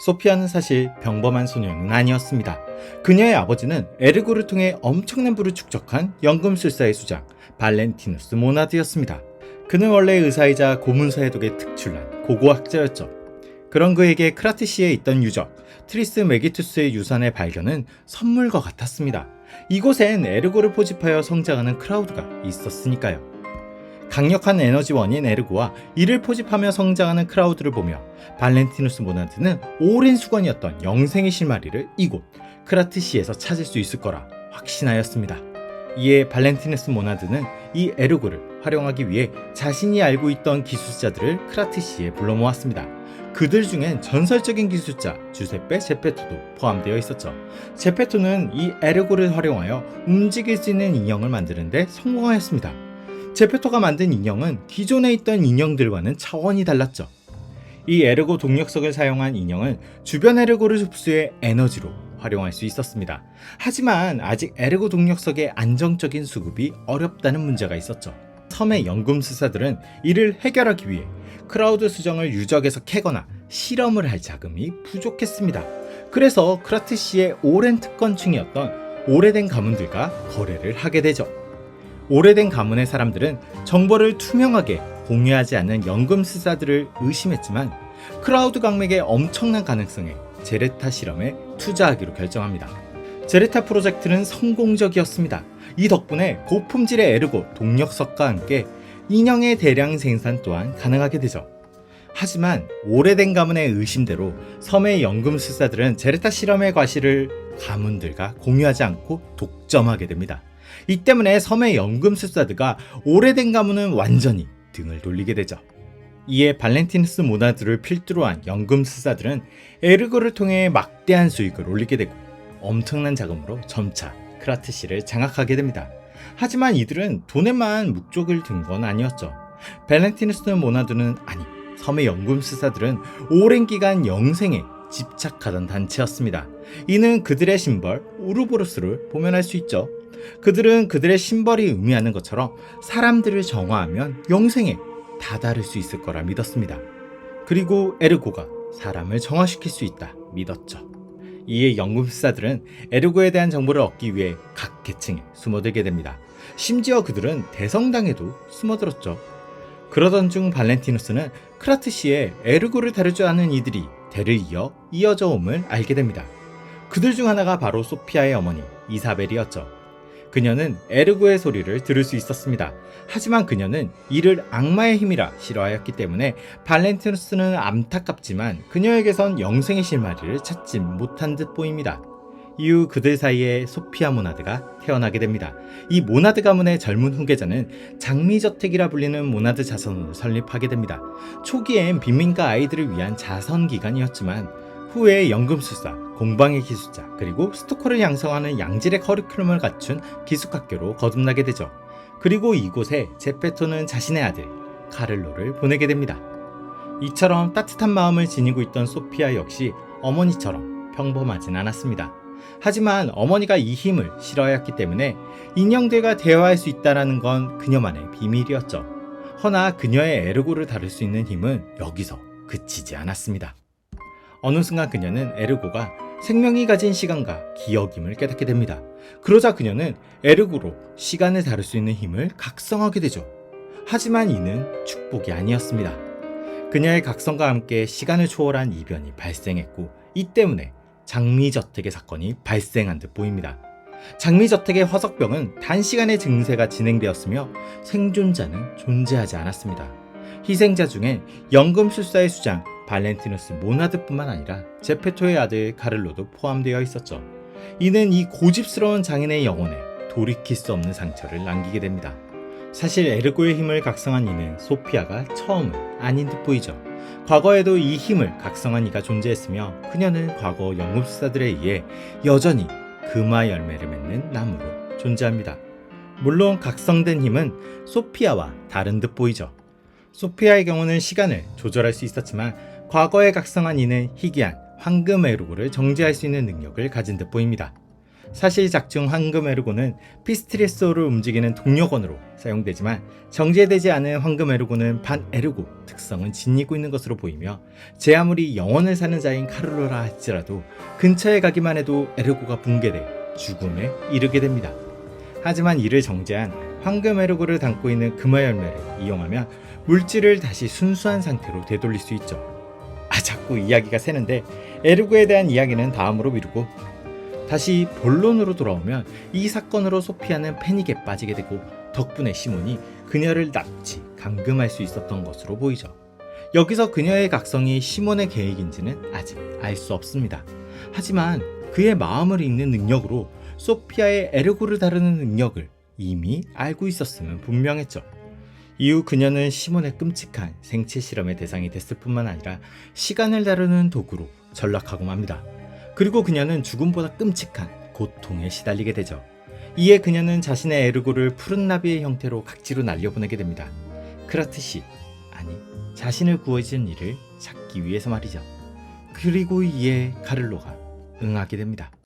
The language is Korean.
소피아는 사실 평범한 소녀는 아니었습니다. 그녀의 아버지는 에르고를 통해 엄청난 부를 축적한 연금술사의 수장 발렌티누스 모나드였습니다. 그는 원래 의사이자 고문서 해독에 특출난 고고학자였죠. 그런 그에게 크라티시에 있던 유적 트리스 메기투스의 유산의 발견은 선물과 같았습니다. 이곳엔 에르고를 포집하여 성장하는 크라우드가 있었으니까요. 강력한 에너지원인 에르고와 이를 포집하며 성장하는 크라우드를 보며 발렌티누스 모나드는 오랜 수건이었던 영생의 실마리를 이곳 크라티시에서 찾을 수 있을 거라 확신하였습니다. 이에 발렌티누스 모나드는 이 에르고를 활용하기 위해 자신이 알고 있던 기술자들을 크라티시에 불러 모았습니다. 그들 중엔 전설적인 기술자 주세페 제페토도 포함되어 있었죠. 제페토는 이 에르고를 활용하여 움직일 수 있는 인형을 만드는데 성공하였습니다. 제페토가 만든 인형은 기존에 있던 인형들과는 차원이 달랐죠. 이 에르고 동력석을 사용한 인형은 주변 에르고를 흡수해 에너지로 활용할 수 있었습니다. 하지만 아직 에르고 동력석의 안정적인 수급이 어렵다는 문제가 있었죠. 섬의 연금술사들은 이를 해결하기 위해 크라우드 수정을 유적에서 캐거나 실험을 할 자금이 부족했습니다. 그래서 크라티시의 오랜 특권층이었던 오래된 가문들과 거래를 하게 되죠. 오래된 가문의 사람들은 정보를 투명하게 공유하지 않는 연금술사들을 의심했지만 크라우드 강맥의 엄청난 가능성에 제레타 실험에 투자하기로 결정합니다. 제레타 프로젝트는 성공적이었습니다. 이 덕분에 고품질의 에르고 동력석과 함께 인형의 대량 생산 또한 가능하게 되죠. 하지만 오래된 가문의 의심대로 섬의 연금술사들은 제레타 실험의 과실을 가문들과 공유하지 않고 독점하게 됩니다. 이 때문에 섬의 연금 술사들과 오래된 가문은 완전히 등을 돌리게 되죠. 이에 발렌티누스 모나드를 필두로 한 연금 술사들은 에르고를 통해 막대한 수익을 올리게 되고 엄청난 자금으로 점차 크라트시를 장악하게 됩니다. 하지만 이들은 돈에만 목적을 둔건 아니었죠. 발렌티누스 모나드는 아니 섬의 연금 술사들은 오랜 기간 영생에 집착하던 단체였습니다. 이는 그들의 심벌 우르보로스를 보면 알수 있죠. 그들은 그들의 심벌이 의미하는 것처럼 사람들을 정화하면 영생에 다다를 수 있을 거라 믿었습니다. 그리고 에르고가 사람을 정화시킬 수 있다 믿었죠. 이에 연금술사들은 에르고에 대한 정보를 얻기 위해 각 계층에 숨어들게 됩니다. 심지어 그들은 대성당에도 숨어들었죠. 그러던 중 발렌티누스는 크라트시에 에르고를 다룰 줄 아는 이들이 대를 이어 이어져 옴을 알게 됩니다. 그들 중 하나가 바로 소피아의 어머니 이사벨이었죠. 그녀는 에르고의 소리를 들을 수 있었습니다. 하지만 그녀는 이를 악마의 힘이라 싫어하였기 때문에 발렌티누스는 안타깝지만 그녀에게선 영생의 실마리를 찾지 못한 듯 보입니다. 이후 그들 사이에 소피아 모나드가 태어나게 됩니다. 이 모나드 가문의 젊은 후계자는 장미저택이라 불리는 모나드 자선을 설립하게 됩니다. 초기엔 빈민가 아이들을 위한 자선 기관이었지만 후에 연금술사, 공방의 기술자, 그리고 스토커를 양성하는 양질의 커리큘럼을 갖춘 기숙학교로 거듭나게 되죠. 그리고 이곳에 제페토는 자신의 아들 카를로를 보내게 됩니다. 이처럼 따뜻한 마음을 지니고 있던 소피아 역시 어머니처럼 평범하진 않았습니다. 하지만 어머니가 이 힘을 싫어하였기 때문에 인형들과 대화할 수 있다는 건 그녀만의 비밀이었죠. 허나 그녀의 에르고를 다룰 수 있는 힘은 여기서 그치지 않았습니다. 어느 순간 그녀는 에르고가 생명이 가진 시간과 기억임을 깨닫게 됩니다. 그러자 그녀는 에르고로 시간을 다룰 수 있는 힘을 각성하게 되죠. 하지만 이는 축복이 아니었습니다. 그녀의 각성과 함께 시간을 초월한 이변이 발생했고 이 때문에 장미저택의 사건이 발생한 듯 보입니다. 장미저택의 화석병은 단시간에 증세가 진행되었으며 생존자는 존재하지 않았습니다. 희생자 중엔 연금술사의 수장 발렌티누스 모나드뿐만 아니라 제페토의 아들 카를로도 포함되어 있었죠. 이는 이 고집스러운 장인의 영혼에 돌이킬 수 없는 상처를 남기게 됩니다. 사실 에르고의 힘을 각성한 이는 소피아가 처음은 아닌 듯 보이죠. 과거에도 이 힘을 각성한 이가 존재했으며 그녀는 과거 연금술사들에 의해 여전히 금화 열매를 맺는 나무로 존재합니다. 물론 각성된 힘은 소피아와 다른 듯 보이죠. 소피아의 경우는 시간을 조절할 수 있었지만 과거에 각성한 이는 희귀한 황금 에르고를 정지할 수 있는 능력을 가진 듯 보입니다. 사실 작중 황금 에르고는 피스트레소를 움직이는 동력원으로 사용되지만 정제되지 않은 황금 에르고는 반 에르고 특성은 지니고 있는 것으로 보이며 제 아무리 영혼을 사는 자인 카를로라 할지라도 근처에 가기만 해도 에르고가 붕괴돼 죽음에 이르게 됩니다. 하지만 이를 정제한 황금 에르고를 담고 있는 금화 열매를 이용하면 물질을 다시 순수한 상태로 되돌릴 수 있죠. 아 자꾸 이야기가 새는데 에르고에 대한 이야기는 다음으로 미루고 다시 본론으로 돌아오면 이 사건으로 소피아는 패닉에 빠지게 되고 덕분에 시몬이 그녀를 납치, 감금할 수 있었던 것으로 보이죠. 여기서 그녀의 각성이 시몬의 계획인지는 아직 알 수 없습니다. 하지만 그의 마음을 읽는 능력으로 소피아의 에르고를 다루는 능력을 이미 알고 있었음은 분명했죠. 이후 그녀는 시몬의 끔찍한 생체 실험의 대상이 됐을 뿐만 아니라 시간을 다루는 도구로 전락하고 맙니다. 그리고 그녀는 죽음보다 끔찍한 고통에 시달리게 되죠. 이에 그녀는 자신의 에르고를 푸른 나비의 형태로 각지로 날려보내게 됩니다. 크라트시, 아니, 자신을 구해준 이를 찾기 위해서 말이죠. 그리고 이에 카를로가 응하게 됩니다.